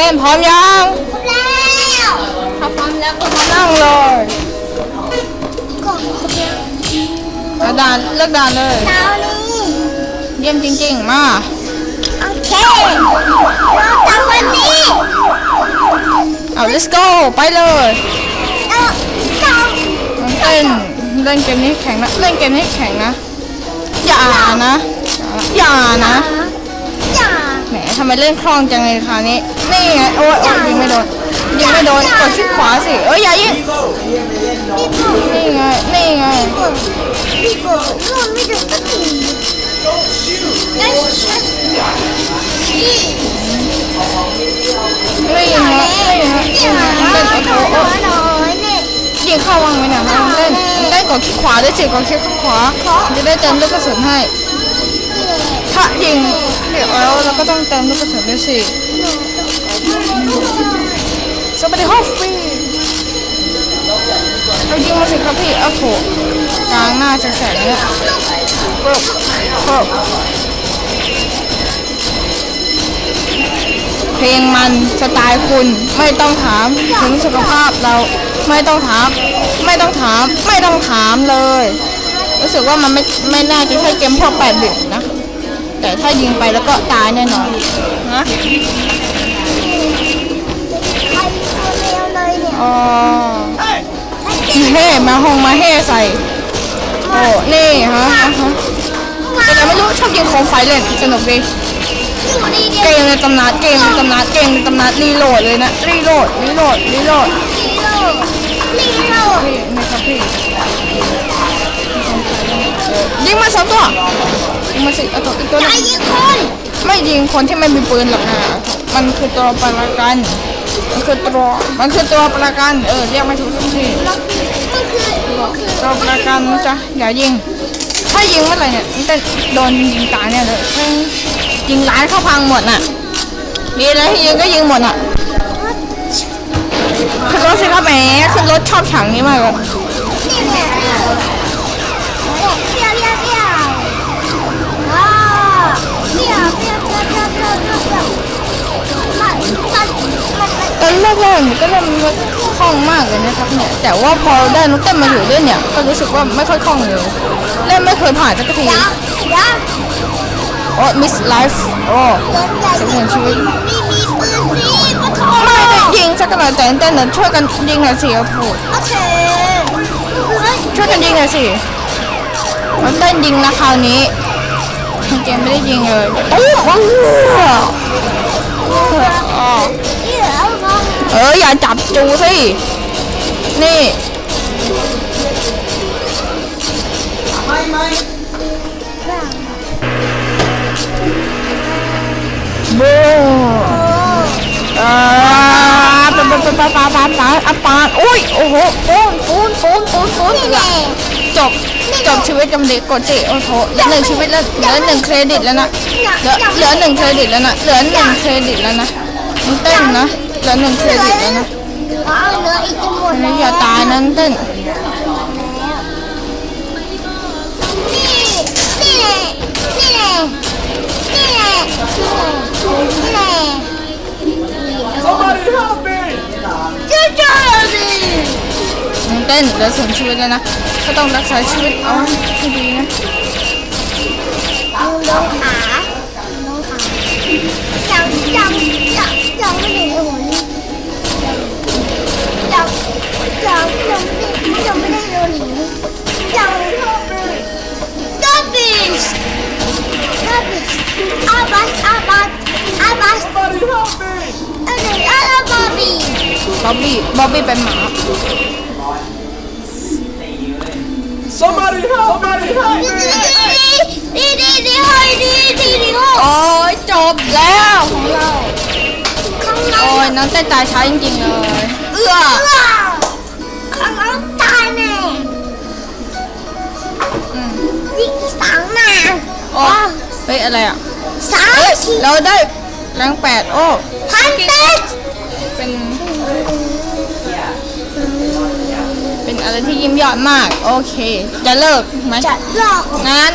เต้นพร้อมยังแล้วถ้าพร้อมแล้วก็มานั่งเลยกดครบแล้วแล้วด่านเลิกด่านเลยดาวนี้เยี่ยมจริงๆ มาโอเคเราทำวันนี้เอา let's go ไปเลยเออทน้องเต้นเล่นเกมนี้แข่งนะ เล่นเกมนี้แข่งนะ อย่านะ อย่าำนะอย่าแหม ทำไมเล่นคล่องจังเลยคราวนี้ นี่ไงโอ้ยโอ้ยยิงไม่โดนยิงไม่โดนกดชิดขวาสิเอ้ยอย่ายิงพี่โก้นี่ไงนี่ไงพี่โก้พี่โก้นไม่ถึงสักทีได้ชัดพี่นี่ไงนี่ไงอย่าเล่นหโอ้น่โหอยหน่อยเนี่ยยิงเข้าวังไหมเนี่ยน้องเต้นเต้นกดคลิกขวาด้สิกดคลิกขวาจะได้เติมลูกกระสุนให้ ถ้ายิงเดี๋ยวแล้วเราก็ต้องเติมลูกกระสุนด้วยสิสวัสดีฮอฟฟี่เอายิงมาสิครับพี่เอาโถกลางหน้าแสกๆเนี่ยกรบกรบเพลงมันสไตล์คุณไม่ต้องถามถึงสุขภาพเราไม่ต้องถาม ไม่ต้องถาม ไม่ต้องถามเลย รู้สึกว่ามันไม่ไม่น่าจะใช่เกมพวกแปดบิตนะ แต่ถ้ายิงไปแล้วก็ตายแน่นอนนะใครตัวเร็วเลยเนี่ยอ๋อเฮ่มาหงมาเฮ่ใส่โอ้นี่ฮะฮะฮะแต่ยังไม่รู้ชอบยิงโคมไฟเล่นสนุกดีเกมในตำนานเกมในตำนานเกมในตำนานรีโหลดเลยนะรีโหลดรีโหลดรีโหลดลีโลลีโลพี่ไม่ครับพี่ยิงมาสองตัว มาสิเอาตัวอีกตัวหใจนึงยิงคนไม่ยิงคนที่ไม่มีปืนหรอกนะมันคือตัวประกัน มันคือตัวมันคือตัวประกัน เออเรียกไม่ถูกทุกทีมันคือมันคือมันคือตัวประกันนะจ๊ะอย่ายิง ถ้ายิงเมื่อไหร่เนี่ยมันจะโดนยิงตายแน่เลยแม่งยิงร้านเข้าพังหมดน่ะดีแล้วที่ยิงก็ยิงหมดน่ะขึ้นรถสิครับแหมขึ้นรถชอบฉากนี้มากเลย นี่แหละเปี้ยวเปี้ยวเปี้ยวว้าเปี้ยวเปี้ยวเปี้ยวเปี้ยวเปี้ยวเปี้ยวเปี้ยวมันมันมันมัน ต อนแรกๆหนูก็เล่มันคล่องมากเลยนะครับเนี่ยแต่ว่าพอได้นุกเต้นมาอยู่ด้วยเนี่ยก็รู้สึกว่าไม่ค่อยคล่องเลยเล่นไม่เคยผ่านสักทียักยักโอ้มิสไลฟ์โอ้เดินใหญ่เสียงเหมือนชีวิตไม่ได้ยิงสักหน่อยแต่เต้นนะช่วยกันยิงหน่อยสิโอ้โหโอเคช่วยกันยิงหน่อยสิมันเต้นยิงนะคราวนี้เกมไม่ได้ยิงเลยโอ้ว้าวอ๋อ เอออย่าจับจูสิ นี่บูโอ้อ่าปาปาปาปาปาปาอัปปาอุ้ยโอ้โหปูนปูนปูนปูนปูนจบจบชีวิตกำเด็กกดสิโอ้โหเหลือหนึ่งชีวิตแล้วเหลือหนึ่งเครดิตแล้วนะเหลือเหลือหนึ่งเครดิตแล้วนะเหลือหนึ่งเครดิตแล้วนะมึงเต้นนะ เหลือหนึ่งเครดิตแล้วนะว้าวเหลืออีกจะหมดไม่แล้วอย่าตายนะเต้นนี่นี่แหละนี่แหละนี่แหละนี่แหละ Somebody help me! จ้าจ้าดิมึงเต้นเหลือศูนย์ชีวิตแล้วนะก็ต้องรักษาชีวิตเอาให้ดีนะลงลงขาลงขาจังจังจังจังไม่ได้หัว จังจังไม่จังไม่ได้โดนหนีจังดับบิชดับบิชอาบัสอาบัสอาบัส Somebody help me! อะไรอะไรบอบบี้บอบบี้บอบบี้เป็นหมา Somebody help! Somebody help ดีดีดีดีเฮ้ยดีดีดีโอ้โอ้ยจบแล้วของเราข้างในโอ้ยน้องเต้นตายช้าจริงๆเลย เอื้อข้ เฮ้ย อะไรอะสามเฮ้ยชิ้นเราได้แรงแปดโอ้พันเต็ดเป็น เป็นอะไรที่ยิ้มยอดมาก โอเค จะเลิกไหมจะหลอกงั้น